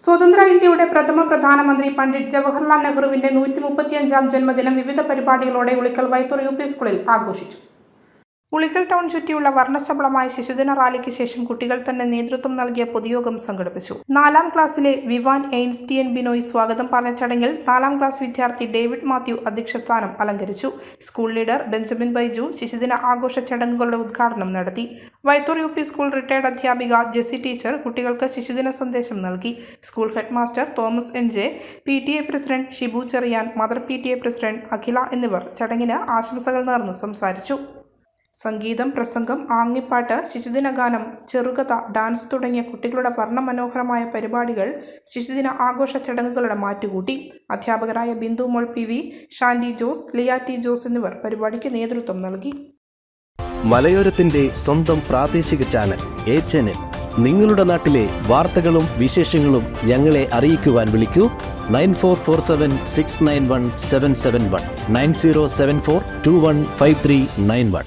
സ്വതന്ത്ര ഇന്ത്യയുടെ പ്രഥമ പ്രധാനമന്ത്രി പണ്ഡിറ്റ് ജവഹർലാൽ നെഹ്റുവിന്റെ നൂറ്റി മുപ്പത്തിയഞ്ചാം ജന്മദിനം വിവിധ പരിപാടികളോടെ ഉളിക്കൽ വൈത്തൂർ യു പി സ്കൂളിൽ ആഘോഷിച്ചു. ഉളിക്കൽ ടൗൺ ചുറ്റിയുള്ള വർണശബളമായ ശിശുദിന റാലിക്ക് ശേഷം കുട്ടികൾ തന്നെ നേതൃത്വം നൽകിയ പൊതുയോഗം സംഘടിപ്പിച്ചു. നാലാം ക്ലാസ്സിലെ വിവാൻ എയിൻസ്റ്റിയൻ ബിനോയ് സ്വാഗതം പറഞ്ഞ ചടങ്ങിൽ നാലാം ക്ലാസ് വിദ്യാർത്ഥി ഡേവിഡ് മാത്യു അധ്യക്ഷസ്ഥാനം അലങ്കരിച്ചു. സ്കൂൾ ലീഡർ ബെഞ്ചമിൻ ബൈജു ശിശുദിന ആഘോഷ ചടങ്ങുകളുടെ ഉദ്ഘാടനം നടത്തി. വൈത്തൂർ യു സ്കൂൾ റിട്ടയർഡ് അധ്യാപിക ജെസി ടീച്ചർ കുട്ടികൾക്ക് ശിശുദിന സന്ദേശം നൽകി. School head master Thomas N J P T A president Shibu Cheriyan mother P T A president Akhila എന്നിവർ ചടങ്ങിന് ആശംസകൾ നേർന്ന് സംസാരിച്ചു. സംഗീതം പ്രസംഗം ആങ്ങിപ്പാട്ട് ശിശുദിന ഗാനം ചെറുകഥ ഡാൻസ് തുടങ്ങിയ കുട്ടികളുടെ വർണമനോഹരമായ പരിപാടികൾ ശിശുദിന ആഘോഷ ചടങ്ങുകളുടെ മാറ്റുകൂട്ടി. അധ്യാപകരായ Bindu Mol P V Shandy Jose Liya T Jose എന്നിവർ പരിപാടിക്ക് നേതൃത്വം നൽകി. മലയോരത്തിന്റെ സ്വന്തം പ്രാദേശിക ചാനൽ എ ചാനൽ. നിങ്ങളുടെ നാട്ടിലെ വാർത്തകളും വിശേഷങ്ങളും ഞങ്ങളെ അറിയിക്കുവാൻ വിളിക്കൂ. Nine four four seven six nine one seven seven one nine zero seven four two one five three nine one.